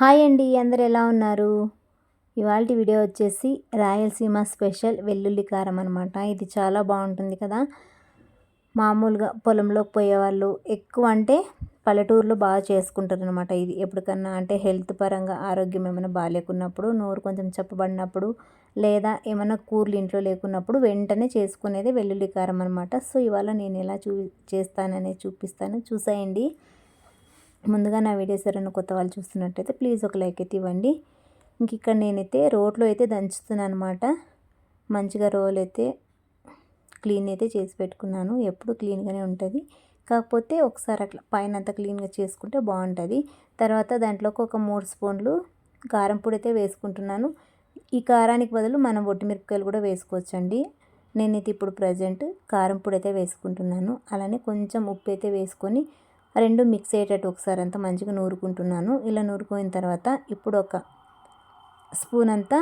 Hi అండి అందరు ఎలా ఉన్నారు? ఇవాళ వీడియో వచ్చేసి రాయలసీమ స్పెషల్ వెల్లుల్లి కారం అనమాట ఇది చాలా బాగుంటుంది కదా. మామూలుగా పొలంలోకి పోయేవాళ్ళు ఎక్కువ అంటే పల్లెటూరులో బాగా చేసుకుంటారు అనమాట ఇది. ఎప్పటికన్నా అంటే హెల్త్ పరంగా ఆరోగ్యం ఏమైనా బాగాలేకున్నప్పుడు నోరు కొంచెం చెప్పబడినప్పుడు లేదా ఏమైనా కూరలు ఇంట్లో లేకున్నప్పుడు వెంటనే చేసుకునేది వెల్లుల్లి కారం అనమాట సో ఇవాళ నేను ఎలా చూ చేస్తాననే చూపిస్తాను. చూసేయండి. ముందుగా నా వీడియోస్ ఎవరైనా కొత్త వాళ్ళు చూస్తున్నట్టయితే ప్లీజ్ ఒక లైక్ అయితే ఇవ్వండి. ఇంక ఇక్కడ నేనైతే రోడ్లో అయితే దంచుతున్నాను అనమాట మంచిగా రోల్ అయితే క్లీన్ అయితే చేసి పెట్టుకున్నాను. ఎప్పుడు క్లీన్గానే ఉంటుంది. కాకపోతే ఒకసారి అట్లా పైన అంతా క్లీన్గా చేసుకుంటే బాగుంటుంది. తర్వాత దాంట్లోకి ఒక మూడు స్పూన్లు కారం పొడి అయితే వేసుకుంటున్నాను. ఈ కారానికి బదులు మనం మిరపకాయలు కూడా వేసుకోవచ్చండి. నేనైతే ఇప్పుడు ప్రజెంట్ కారం పొడి అయితే వేసుకుంటున్నాను. అలానే కొంచెం ఉప్పు అయితే వేసుకొని రెండు మిక్స్ అయ్యేటట్టు ఒకసారి అంతా మంచిగా నూరుకుంటున్నాను. ఇలా నూరుకున్న తర్వాత ఇప్పుడు ఒక స్పూన్ అంతా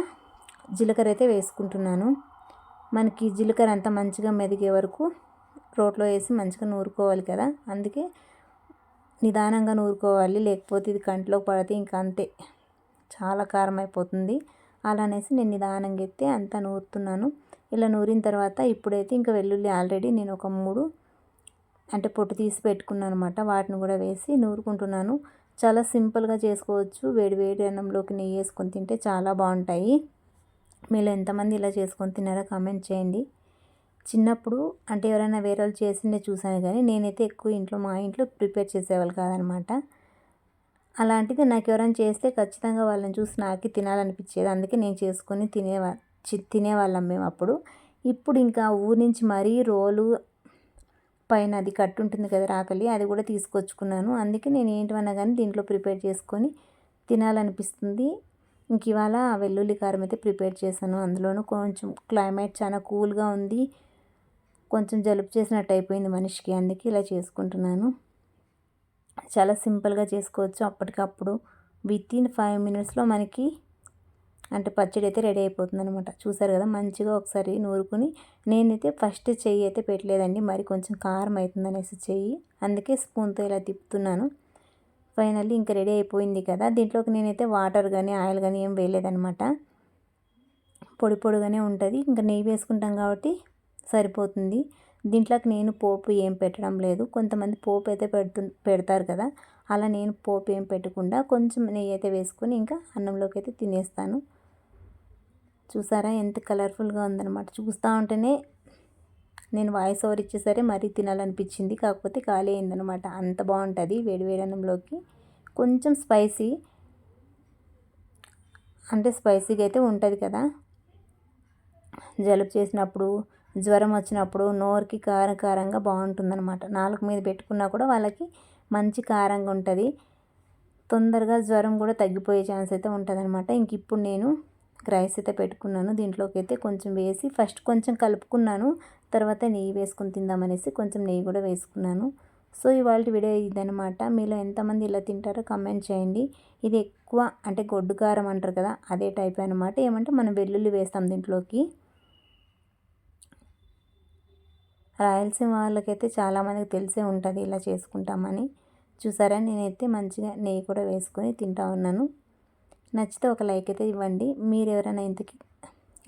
జీలకర్ర అయితే వేసుకుంటున్నాను. మనకి జీలకర్ర అంతా మంచిగా మెదిగే వరకు రోట్లో వేసి మంచిగా నూరుకోవాలి కదా. అందుకే నిదానంగా నూరుకోవాలి. లేకపోతే ఇది కంట్లో పడితే ఇంకా అంతే. చాలా కారం అయిపోతుంది అలా అనేసి నేను నిదానంగా ఎత్తే అంతా నూరుతున్నాను. ఇలా నూరిన తర్వాత ఇప్పుడైతే ఇంకా వెల్లుల్లి ఆల్రెడీ నేను ఒక మూడు అంటే పొట్టు తీసి పెట్టుకున్నాను అనమాట వాటిని కూడా వేసి నూరుకుంటున్నాను. చాలా సింపుల్గా చేసుకోవచ్చు. వేడి వేడి అన్నంలోకి నెయ్యి వేసుకొని తింటే చాలా బాగుంటాయి. మీరు ఎంతమంది ఇలా చేసుకొని తిన్నారో కామెంట్ చేయండి. చిన్నప్పుడు అంటే ఎవరైనా వేరే వాళ్ళు చేసిందే చూసాను కానీ నేనైతే ఎక్కువ ఇంట్లో మా ఇంట్లో ప్రిపేర్ చేసేవాళ్ళు కాదనమాట. అలాంటిది నాకు ఎవరైనా చేస్తే ఖచ్చితంగా వాళ్ళని చూసి నాకు తినాలనిపించేది. అందుకే నేను చేసుకొని తినేవా తినేవాళ్ళం మేము అప్పుడు. ఇప్పుడు ఇంకా ఊరి నుంచి మరీ రోలు పైన అది కట్టు ఉంటుంది కదా రాకలి అది కూడా తీసుకొచ్చుకున్నాను. అందుకే నేను ఏంటివన్నా కానీ దీంట్లో ప్రిపేర్ చేసుకొని తినాలనిపిస్తుంది. ఇంక ఇవాళ వెల్లుల్లి కారం అయితే ప్రిపేర్ చేశాను. అందులోనూ కొంచెం క్లైమేట్ చాలా కూల్గా ఉంది. కొంచెం జలుబు చేసినట్టు అయిపోయింది మనిషికి. అందుకే ఇలా చేసుకుంటున్నాను. చాలా సింపుల్గా చేసుకోవచ్చు అప్పటికప్పుడు. విత్ ఇన్ ఫైవ్ మినిట్స్లో మనకి అంటే పచ్చడి అయితే రెడీ అయిపోతుంది అనమాట చూసారు కదా మంచిగా ఒకసారి నూరుకుని నేనైతే ఫస్ట్ చెయ్యి అయితే పెట్టలేదండి. మరి కొంచెం కారం అవుతుంది అనేసి చెయ్యి. అందుకే స్పూన్తో ఇలా తిప్పుతున్నాను. ఫైనల్లీ ఇంకా రెడీ అయిపోయింది కదా. దీంట్లోకి నేనైతే వాటర్ కానీ ఆయిల్ కానీ ఏం వేయలేదనమాట పొడి పొడిగానే ఉంటుంది. ఇంకా నెయ్యి వేసుకుంటాం కాబట్టి సరిపోతుంది. దీంట్లోకి నేను పోపు ఏం పెట్టడం లేదు. కొంతమంది పోపు అయితే పెడుతు పెడతారు కదా అలా నేను పోపు ఏం పెట్టకుండా కొంచెం నెయ్యి అయితే వేసుకొని ఇంకా అన్నంలోకి అయితే తినేస్తాను. చూసారా? ఎంత కలర్ఫుల్గా ఉందన్నమాట. చూస్తూ ఉంటేనే నేను వాయిస్ ఓవర్ ఇచ్చేసరే మరీ తినాలనిపించింది. కాకపోతే ఖాళీ అయిందనమాట అంత బాగుంటుంది వేడి అన్నంలోకి. కొంచెం స్పైసీ అంటే స్పైసీగా అయితే ఉంటుంది కదా. జలుబు చేసినప్పుడు జ్వరం వచ్చినప్పుడు నోరుకి కారం కారంగా బాగుంటుందన్నమాట. నాలుగు మీద పెట్టుకున్నా కూడా వాళ్ళకి మంచి కారంగా ఉంటుంది. తొందరగా జ్వరం కూడా తగ్గిపోయే ఛాన్స్ అయితే ఉంటుంది అనమాట ఇంక ఇప్పుడు నేను రైస్ అయితే పెట్టుకున్నాను. దీంట్లోకి అయితే కొంచెం వేసి ఫస్ట్ కొంచెం కలుపుకున్నాను. తర్వాత నెయ్యి వేసుకుని తిందామనేసి కొంచెం నెయ్యి కూడా వేసుకున్నాను. సో ఇవాళ వీడియో ఇదనమాట మీలో ఎంతమంది ఇలా తింటారో కమెంట్ చేయండి. ఇది ఎక్కువ అంటే గొడ్డు కారం అంటారు కదా అదే టైప్ అనమాట ఏమంటే మనం వెల్లుల్లి వేస్తాం దీంట్లోకి. రాయలసీమ వాళ్ళకైతే చాలామందికి తెలిసే ఉంటుంది ఇలా చేసుకుంటామని. చూసారా? నేనైతే మంచిగా నెయ్యి కూడా వేసుకొని తింటా ఉన్నాను. నచ్చితే ఒక లైక్ అయితే ఇవ్వండి. మీరు ఎవరైనా ఇంతకి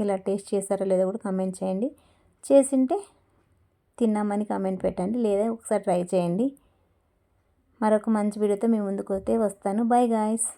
ఇలా టేస్ట్ చేస్తారో లేదో కూడా కమెంట్ చేయండి. చేసింటే తిన్నామని కామెంట్ పెట్టండి. లేదా ఒకసారి ట్రై చేయండి. మరొక మంచి వీడియోతో మీ ముందుకు వస్తే వస్తాను. Bye guys.